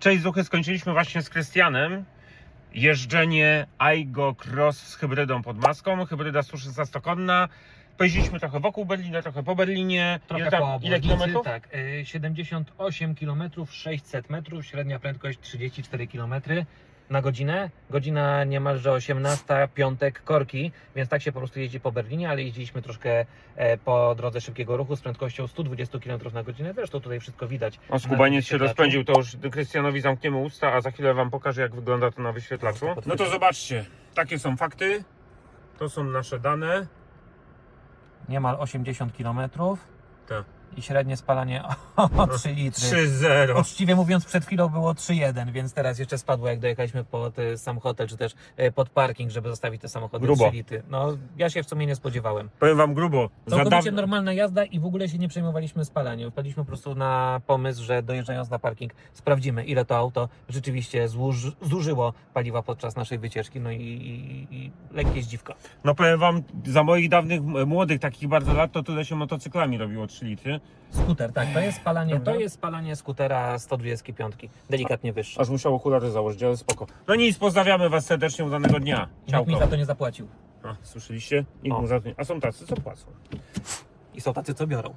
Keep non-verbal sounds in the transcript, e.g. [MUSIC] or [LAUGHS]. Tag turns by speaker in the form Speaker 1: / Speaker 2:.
Speaker 1: Cześć Zuchy, skończyliśmy właśnie z Krystianem. Jeżdżenie Aigo Cross z hybrydą pod maską, hybryda 116-konna. Pojeździliśmy trochę wokół Berlina, trochę po Berlinie.
Speaker 2: Trochę
Speaker 1: ile, tam,
Speaker 2: po
Speaker 1: ile kilometrów?
Speaker 2: Tak, y, 78 km 600 metrów, średnia prędkość 34 km na godzinę. Godzina niemalże 18, piątek, korki, więc tak się po prostu jeździ po Berlinie, ale jeździliśmy troszkę e, po drodze szybkiego ruchu z prędkością 120 km na godzinę. Zresztą tutaj wszystko widać.
Speaker 1: O, skubaniec się rozpędził, to już Krystianowi zamkniemy usta, a za chwilę Wam pokażę, jak wygląda to na wyświetlaczu. No to zobaczcie, takie są fakty, to są nasze dane.
Speaker 2: Niemal 80 km
Speaker 1: Tak.
Speaker 2: I średnie spalanie [LAUGHS] o 3 litry.
Speaker 1: 3-0.
Speaker 2: Uczciwie mówiąc, przed chwilą było 3,1, więc teraz jeszcze spadło, jak dojechaliśmy pod e, sam hotel, czy też e, pod parking, żeby zostawić te samochody
Speaker 1: Grubo.
Speaker 2: 3 litry. No, ja się w sumie nie spodziewałem.
Speaker 1: Powiem Wam grubo,
Speaker 2: Całkowicie
Speaker 1: dawno...
Speaker 2: normalna jazda i w ogóle się nie przejmowaliśmy spalaniem. Wpadliśmy po prostu na pomysł, że dojeżdżając na parking sprawdzimy, ile to auto rzeczywiście zużyło paliwa podczas naszej wycieczki. No i, i, i lekkie zdziwko.
Speaker 1: No powiem Wam, za moich dawnych, młodych, takich bardzo lat, to tyle się motocyklami robiło 3 litry.
Speaker 2: Skuter, tak, to jest spalanie,
Speaker 1: Dobra.
Speaker 2: to jest spalanie skutera 125, delikatnie wyższe.
Speaker 1: Aż musiał okulary założyć, ale spoko. No nic, pozdrawiamy Was serdecznie, udanego dnia.
Speaker 2: Nikt mi
Speaker 1: Ciałko.
Speaker 2: za to nie zapłacił.
Speaker 1: A, słyszeliście? Nikt
Speaker 2: O.
Speaker 1: mu za to nie... A są tacy, co płacą.
Speaker 2: I są tacy, co biorą.